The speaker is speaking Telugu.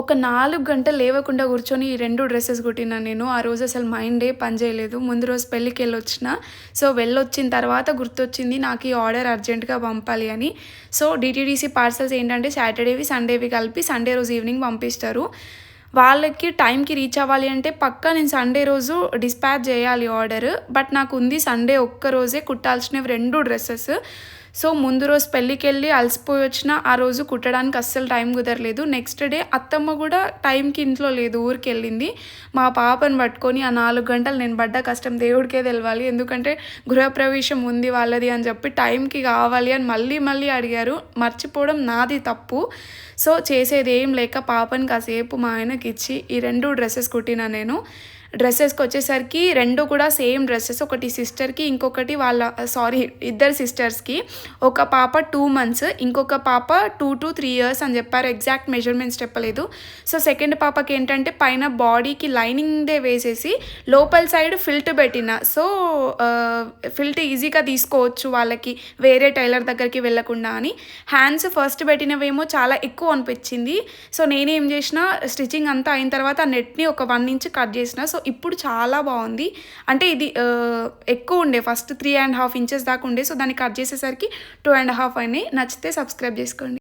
ఒక నాలుగు గంటలు లేవకుండా కూర్చొని ఈ రెండు డ్రెస్సెస్ కుట్టినా నేను. ఆ రోజు అసలు మైండే పని చేయలేదు. ముందు రోజు పెళ్ళికి వెళ్ళొచ్చిన. సో వెళ్ళొచ్చిన తర్వాత గుర్తొచ్చింది నాకు ఈ ఆర్డర్ అర్జెంటుగా పంపాలి అని. సో డిటీడీసీ పార్సల్స్ ఏంటంటే సాటర్డేవి సండేవి కలిపి సండే రోజు ఈవినింగ్ పంపిస్తారు. వాళ్ళకి టైంకి రీచ్ అవ్వాలి అంటే పక్కా నేను సండే రోజు డిస్పాచ్ చేయాలి ఆర్డర్. బట్ నాకు ఉంది సండే ఒక్క రోజే కుట్టాల్సినవి రెండు డ్రెస్సెస్. సో ముందు రోజు పెళ్ళికి వెళ్ళి అలసిపోయి వచ్చిన ఆ రోజు కుట్టడానికి అస్సలు టైం కుదరలేదు. నెక్స్ట్ డే అత్తమ్మ కూడా టైంకి ఇంట్లో లేదు ఊరికి వెళ్ళింది మా పాపను పట్టుకొని ఆ నాలుగు గంటలు నేను పడ్డ కష్టం దేవుడికే తెలవాలి. ఎందుకంటే గృహప్రవేశం ఉంది వాళ్ళది అని చెప్పి టైంకి కావాలి అని మళ్ళీ మళ్ళీ అడిగారు. మర్చిపోవడం నాది తప్పు. సో చేసేది ఏం లేక పాపని కాసేపు మా ఆయనకి ఇచ్చి ఈ రెండు డ్రెస్సెస్ కుట్టిన నేను. డ్రెస్సెస్కి వచ్చేసరికి రెండు కూడా సేమ్ డ్రెస్సెస్. ఒకటి సిస్టర్కి ఇంకొకటి వాళ్ళ సారీ ఇద్దరు సిస్టర్స్కి. ఒక పాప టూ మంత్స్ ఇంకొక పాప టూ టు త్రీ ఇయర్స్ అని చెప్పారు. ఎగ్జాక్ట్ మెజర్మెంట్స్ చెప్పలేదు. సో సెకండ్ పాపకి ఏంటంటే పైన బాడీకి లైనింగ్దే వేసేసి లోపల సైడ్ ఫిల్ట్ పెట్టిన. సో ఫిల్ట్ ఈజీగా తీసుకోవచ్చు వాళ్ళకి వేరే టైలర్ దగ్గరికి వెళ్ళకుండా అని. హ్యాండ్స్ ఫస్ట్ పెట్టినవేమో చాలా ఎక్కువ అనిపించింది. సో నేనేం చేసిన స్టిచ్చింగ్ అంతా అయిన తర్వాత ఆ నెట్ని ఒక వన్ ఇంచ్ కట్ చేసిన. సో ఇప్పుడు చాలా బాగుంది. అంటే ఇది ఎక్కువ ఉండే first three and half inches దాకా ఉండే. సో దాన్ని కట్ చేసేసరికి టూ అండ్ హాఫ్ అని నచ్చితే సబ్స్క్రైబ్ చేసుకోండి.